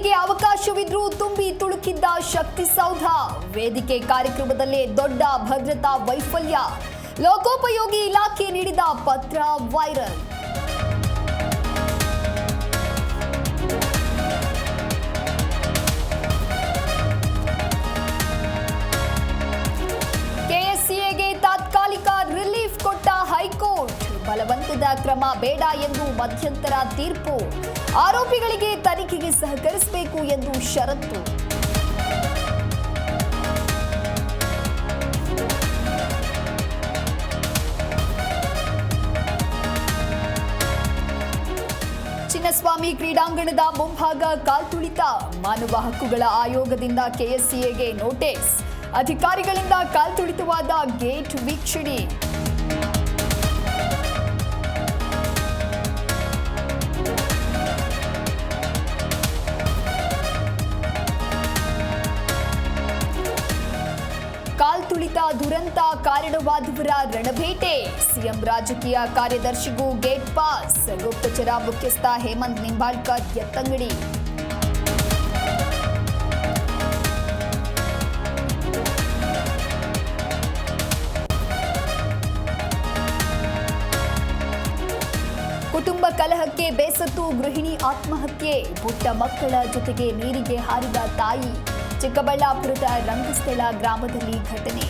ಮೋದಿಗೆ ಅವಕಾಶವಿದ್ರೂ ತುಂಬಿ ತುಳುಕಿದ್ದ ಶಕ್ತಿ ಸೌಧ. ವೇದಿಕೆ ಕಾರ್ಯಕ್ರಮದಲ್ಲೇ ದೊಡ್ಡ ಭದ್ರತಾ ವೈಫಲ್ಯ. ಲೋಕೋಪಯೋಗಿ ಇಲಾಖೆ ನೀಡಿದ ಪತ್ರ ವೈರಲ್. ಬಲವಂತದ ಕ್ರಮ ಬೇಡ ಎಂದು ಮಧ್ಯಂತರ ತೀರ್ಪು. ಆರೋಪಿಗಳಿಗೆ ತನಿಖೆಗೆ ಸಹಕರಿಸಬೇಕು ಎಂದು ಷರತ್ತು. ಚಿನ್ನಸ್ವಾಮಿ ಕ್ರೀಡಾಂಗಣದ ಮುಂಭಾಗ ಕಾಲ್ತುಳಿತ. ಮಾನವ ಹಕ್ಕುಗಳ ಆಯೋಗದಿಂದ ಕೆಎಸ್ಸಿಎಗೆ ನೋಟಿಸ್. ಅಧಿಕಾರಿಗಳಿಂದ ಕಾಲ್ತುಳಿತವಾದ ಗೇಟ್ ವೀಕ್ಷಣೆ. ಕಾಲ್ತುಳಿತ ದುರಂತ ಕಾರಣವಾದವರ ರಣಭೇಟೆ. ಸಿಎಂ ರಾಜಕೀಯ ಕಾರ್ಯದರ್ಶಿಗೂ ಗೇಟ್ ಪಾಸ್. ಗುಪ್ತಚರ ಮುಖ್ಯಸ್ಥ ಹೇಮಂತ್ ನಿಂಬಾಳ್ಕರ್ ಎತ್ತಂಗಡಿ. ಕುಟುಂಬ ಕಲಹಕ್ಕೆ ಬೇಸತ್ತು ಗೃಹಿಣಿ ಆತ್ಮಹತ್ಯೆ. ಪುಟ್ಟ ಮಕ್ಕಳ ಜೊತೆಗೆ ನೀರಿಗೆ ಹಾರಿದ ತಾಯಿ. ಚಿಕ್ಕಬಳ್ಳಾಪುರದ ರಂಗಸ್ಥಳ ಗ್ರಾಮದಲ್ಲಿ ಘಟನೆ.